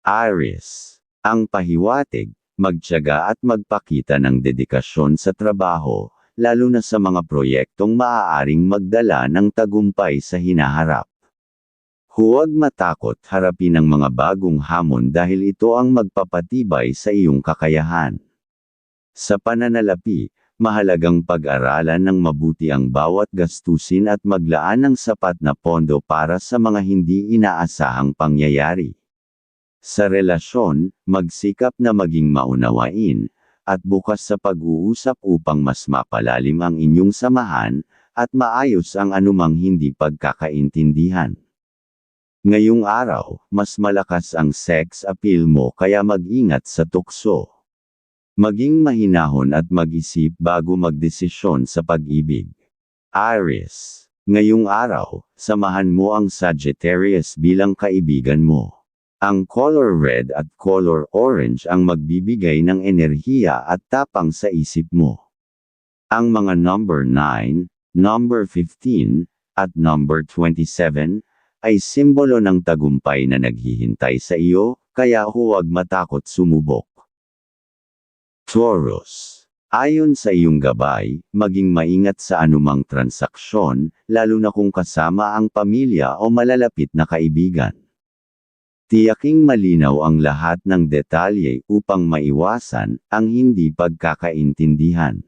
Aries. Ang pahiwatig, magtiyaga at magpakita ng dedikasyon sa trabaho, lalo na sa mga proyektong maaaring magdala ng tagumpay sa hinaharap. Huwag matakot harapin ang mga bagong hamon dahil ito ang magpapatibay sa iyong kakayahan. Sa pananalapi, mahalagang pag-aralan ng mabuti ang bawat gastusin at maglaan ng sapat na pondo para sa mga hindi inaasahang pangyayari. Sa relasyon, magsikap na maging maunawain, at bukas sa pag-uusap upang mas mapalalim ang inyong samahan, at maayos ang anumang hindi pagkakaintindihan. Ngayong araw, mas malakas ang sex appeal mo kaya mag-ingat sa tukso. Maging mahinahon at mag-isip bago magdesisyon sa pag-ibig. Aries. Ngayong araw, samahan mo ang Sagittarius bilang kaibigan mo. Ang color red at color orange ang magbibigay ng enerhiya at tapang sa isip mo. Ang mga number 9, number 15, at number 27, ay simbolo ng tagumpay na naghihintay sa iyo, kaya huwag matakot sumubok. Taurus. Ayon sa iyong gabay, maging maingat sa anumang transaksyon, lalo na kung kasama ang pamilya o malalapit na kaibigan. Tiyaking malinaw ang lahat ng detalye upang maiwasan ang hindi pagkakaintindihan.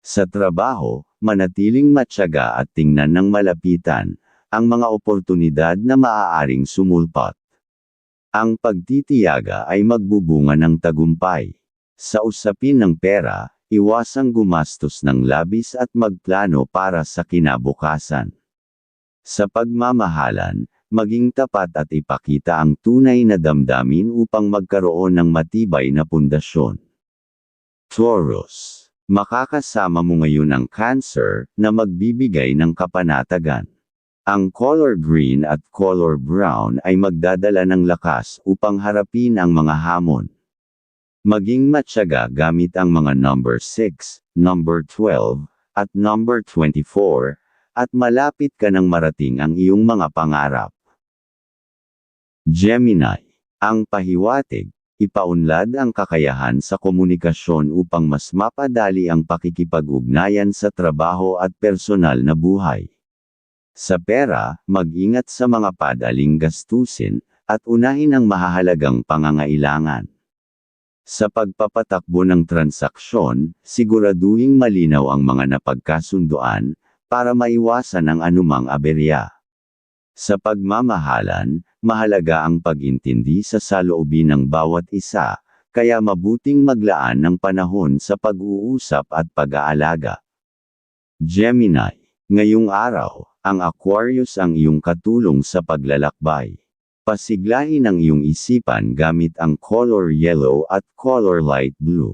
Sa trabaho, manatiling matyaga at tingnan ng malapitan ang mga oportunidad na maaaring sumulpat. Ang pagtitiyaga ay magbubunga ng tagumpay. Sa usapin ng pera, iwasang gumastos ng labis at magplano para sa kinabukasan. Sa pagmamahalan, maging tapat at ipakita ang tunay na damdamin upang magkaroon ng matibay na pundasyon. Taurus. Makakasama mo ngayon ang Cancer, na magbibigay ng kapanatagan. Ang color green at color brown ay magdadala ng lakas upang harapin ang mga hamon. Maging matyaga gamit ang mga number 6, number 12, at number 24, at malapit ka nang marating ang iyong mga pangarap. Gemini. Ang pahiwatig, ipaunlad ang kakayahan sa komunikasyon upang mas mapadali ang pakikipag-ugnayan sa trabaho at personal na buhay. Sa pera, mag-ingat sa mga padaling gastusin, at unahin ang mahahalagang pangangailangan. Sa pagpapatakbo ng transaksyon, siguraduhing malinaw ang mga napagkasunduan, para maiwasan ang anumang aberya. Sa pagmamahalan, mahalaga ang pag-intindi sa saloobin ng bawat isa, kaya mabuting maglaan ng panahon sa pag-uusap at pag-aalaga. Gemini, ngayong araw, ang Aquarius ang iyong katulong sa paglalakbay. Pasiglahin ang iyong isipan gamit ang color yellow at color light blue.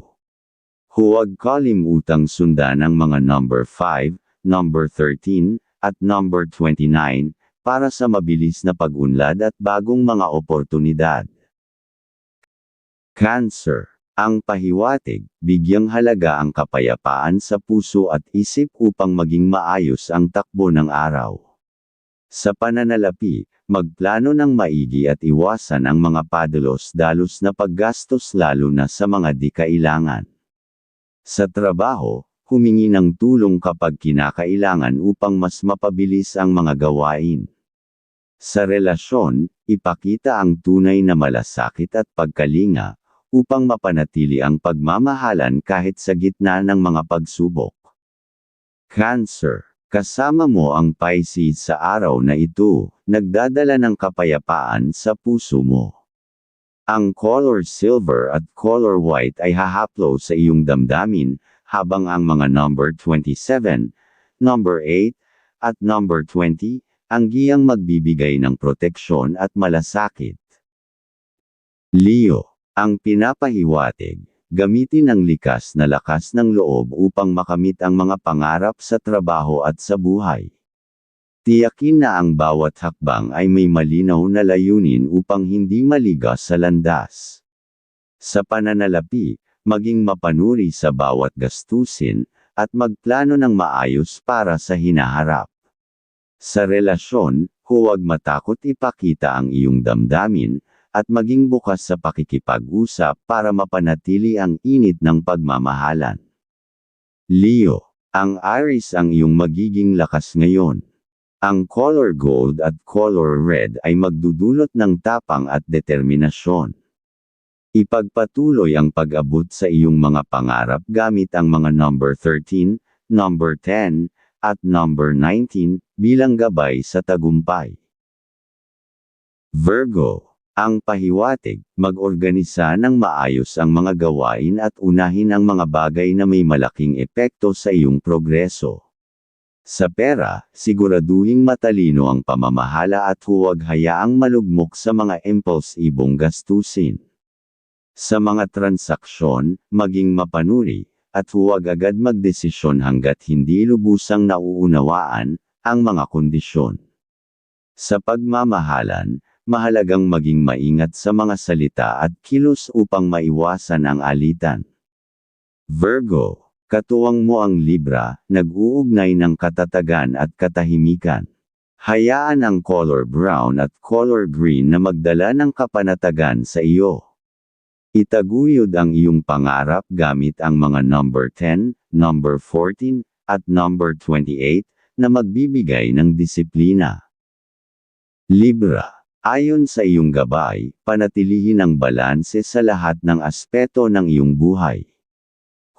Huwag kalimutang sundan ang mga number 5, number 13, at number 29, para sa mabilis na pag-unlad at bagong mga oportunidad. Cancer. Ang pahiwatig, bigyang halaga ang kapayapaan sa puso at isip upang maging maayos ang takbo ng araw. Sa pananalapi, magplano ng maigi at iwasan ang mga padalos-dalos na paggastos lalo na sa mga di kailangan. Sa trabaho, humingi ng tulong kapag kinakailangan upang mas mapabilis ang mga gawain. Sa relasyon, ipakita ang tunay na malasakit at pagkalinga, upang mapanatili ang pagmamahalan kahit sa gitna ng mga pagsubok. Cancer. Kasama mo ang Pisces sa araw na ito, nagdadala ng kapayapaan sa puso mo. Ang color silver at color white ay hahaplo sa iyong damdamin, habang ang mga number 27, number 8, at number 20, ang giyang magbibigay ng proteksyon at malasakit. Leo, ang pinapahiwatig, gamitin ang likas na lakas ng loob upang makamit ang mga pangarap sa trabaho at sa buhay. Tiyakin na ang bawat hakbang ay may malinaw na layunin upang hindi maligas sa landas. Sa pananalapi, maging mapanuri sa bawat gastusin, at magplano ng maayos para sa hinaharap. Sa relasyon, huwag matakot ipakita ang iyong damdamin, at maging bukas sa pakikipag-usap para mapanatili ang init ng pagmamahalan. Leo, ang Aries ang iyong magiging lakas ngayon. Ang color gold at color red ay magdudulot ng tapang at determinasyon. Ipagpatuloy ang pag-abot sa iyong mga pangarap gamit ang mga number 13, number 10, at number 19 bilang gabay sa tagumpay. Virgo ang pahiwatig, mag-organisa ng maayos ang mga gawain at unahin ang mga bagay na may malaking epekto sa iyong progreso. Sa pera, siguraduhing matalino ang pamamahala at huwag hayaang malugmok sa mga impulsibong gastusin. Sa mga transaksyon, maging mapanuri, at huwag agad magdesisyon hanggat hindi lubusang nauunawaan ang mga kondisyon. Sa pagmamahalan, mahalagang maging maingat sa mga salita at kilos upang maiwasan ang alitan. Virgo, katuwang mo ang Libra, nag-uugnay ng katatagan at katahimikan. Hayaan ang color brown at color green na magdala ng kapanatagan sa iyo. Itaguyod ang iyong pangarap gamit ang mga number 10, number 14, at number 28, na magbibigay ng disiplina. Libra Ayon sa iyong gabay, panatilihin ang balanse sa lahat ng aspeto ng iyong buhay.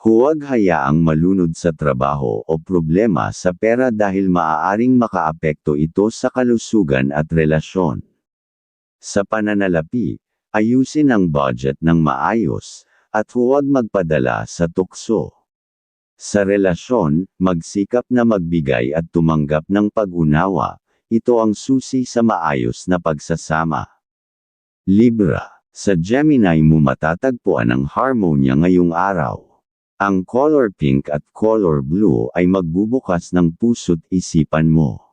Huwag hayaang malunod sa trabaho o problema sa pera dahil maaaring makaapekto ito sa kalusugan at relasyon. Sa pananalapi, ayusin ang budget ng maayos, at huwag magpadala sa tukso. Sa relasyon, magsikap na magbigay at tumanggap ng pag-unawa, ito ang susi sa maayos na pagsasama. Libra, sa Gemini mo matatagpuan ang harmonya ngayong araw. Ang color pink at color blue ay magbubukas ng puso't isipan mo.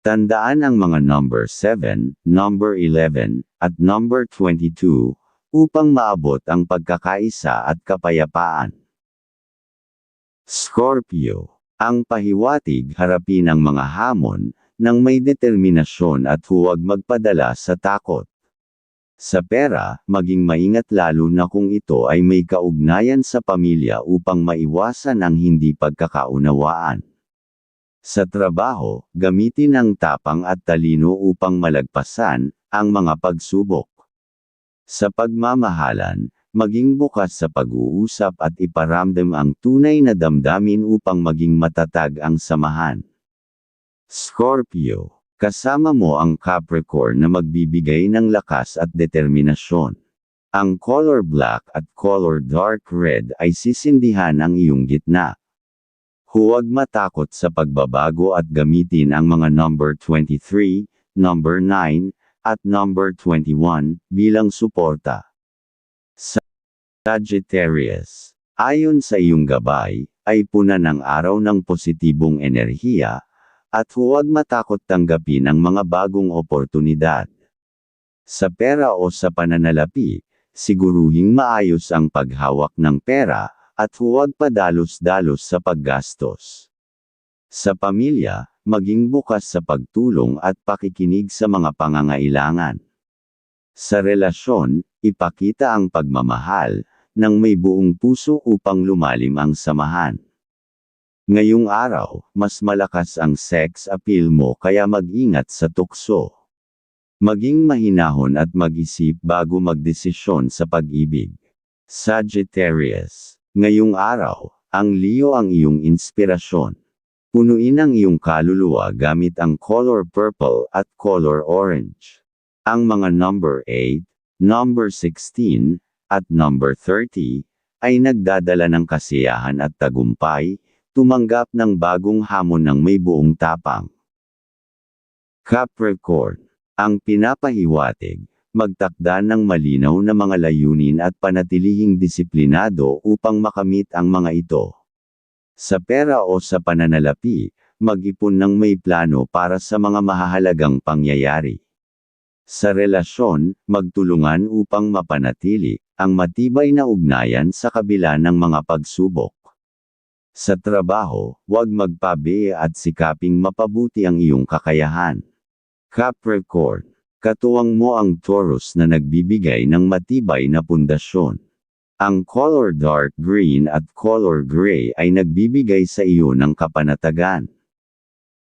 Tandaan ang mga number 7, number 11, at number 22, upang maabot ang pagkakaisa at kapayapaan. Scorpio, ang pahiwatig harapin ang mga hamon, ng may determinasyon at huwag magpadala sa takot. Sa pera, maging maingat lalo na kung ito ay may kaugnayan sa pamilya upang maiwasan ang hindi pagkakaunawaan. Sa trabaho, gamitin ang tapang at talino upang malagpasan ang mga pagsubok. Sa pagmamahalan, maging bukas sa pag-uusap at iparamdam ang tunay na damdamin upang maging matatag ang samahan. Scorpio, kasama mo ang Capricorn na magbibigay ng lakas at determinasyon. Ang color black at color dark red ay sisindihan ang iyong gitna. Huwag matakot sa pagbabago at gamitin ang mga number 23, number 9, at number 21 bilang suporta. Sagittarius, ayon sa iyong gabay, ay puna ng araw ng positibong enerhiya, at huwag matakot tanggapin ang mga bagong oportunidad. Sa pera o sa pananalapi, siguruhing maayos ang paghawak ng pera, at huwag padalos-dalos sa paggastos. Sa pamilya, maging bukas sa pagtulong at pakikinig sa mga pangangailangan. Sa relasyon, ipakita ang pagmamahal, ng may buong puso upang lumalim ang samahan. Ngayong araw, mas malakas ang sex appeal mo kaya mag-ingat sa tukso. Maging mahinahon at mag-isip bago magdesisyon sa pag-ibig. Sagittarius. Ngayong araw, ang Leo ang iyong inspirasyon. Punuin ang iyong kaluluwa gamit ang color purple at color orange. Ang mga number 8, number 16, at number 30, ay nagdadala ng kasiyahan at tagumpay, tumanggap ng bagong hamon ng may buong tapang. Capricorn, ang pinapahiwatig, magtakda ng malinaw na mga layunin at panatilihing disiplinado upang makamit ang mga ito. Sa pera o sa pananalapi, mag-ipon ng may plano para sa mga mahahalagang pangyayari. Sa relasyon, magtulungan upang mapanatili ang matibay na ugnayan sa kabila ng mga pagsubok. Sa trabaho, huwag magpabe at sikaping mapabuti ang iyong kakayahan. Capricorn, katuwang mo ang Taurus na nagbibigay ng matibay na pundasyon. Ang color dark green at color gray ay nagbibigay sa iyo ng kapanatagan.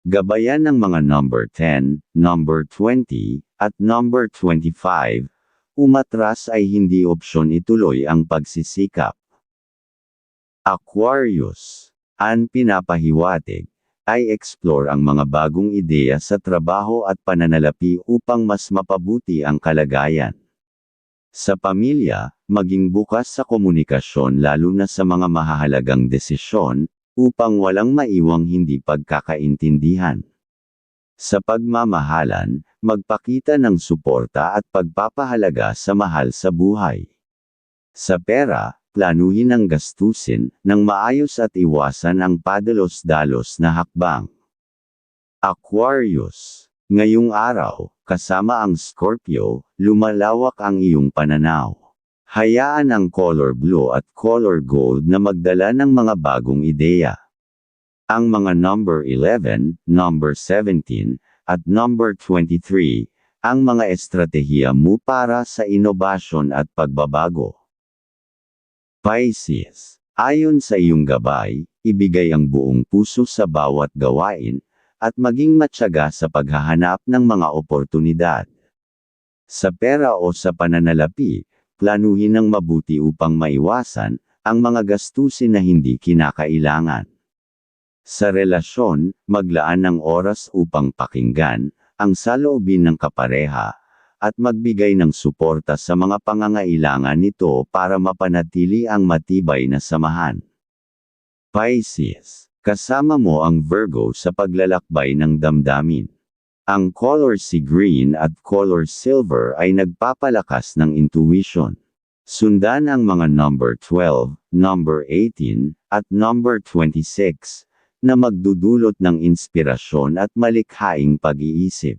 Gabayan ng mga number 10, number 20, at number 25, umatras ay hindi opsyon ituloy ang pagsisikap. Aquarius, ang pinapahiwatig, ay explore ang mga bagong ideya sa trabaho at pananalapi upang mas mapabuti ang kalagayan. Sa pamilya, maging bukas sa komunikasyon lalo na sa mga mahahalagang desisyon, upang walang maiwang hindi pagkakaintindihan. Sa pagmamahalan, magpakita ng suporta at pagpapahalaga sa mahal sa buhay. Sa pera, planuhin ang gastusin ng maayos at iwasan ang padalos-dalos na hakbang. Aquarius Ngayong araw, kasama ang Scorpio, lumalawak ang iyong pananaw. Hayaan ang color blue at color gold na magdala ng mga bagong ideya. Ang mga number 11, number 17, at number 23, ang mga estratehiya mo para sa inobasyon at pagbabago. Pisces, ayon sa iyong gabay, ibigay ang buong puso sa bawat gawain, at maging matyaga sa paghahanap ng mga oportunidad. Sa pera o sa pananalapi, planuhin ng mabuti upang maiwasan ang mga gastusin na hindi kinakailangan. Sa relasyon, maglaan ng oras upang pakinggan ang saloobin ng kapareha at magbigay ng suporta sa mga pangangailangan nito para mapanatili ang matibay na samahan. Pisces Kasama mo ang Virgo sa paglalakbay ng damdamin. Ang color si green at color silver ay nagpapalakas ng intuition. Sundan ang mga number 12, number 18, at number 26, na magdudulot ng inspirasyon at malikhaing pag-iisip.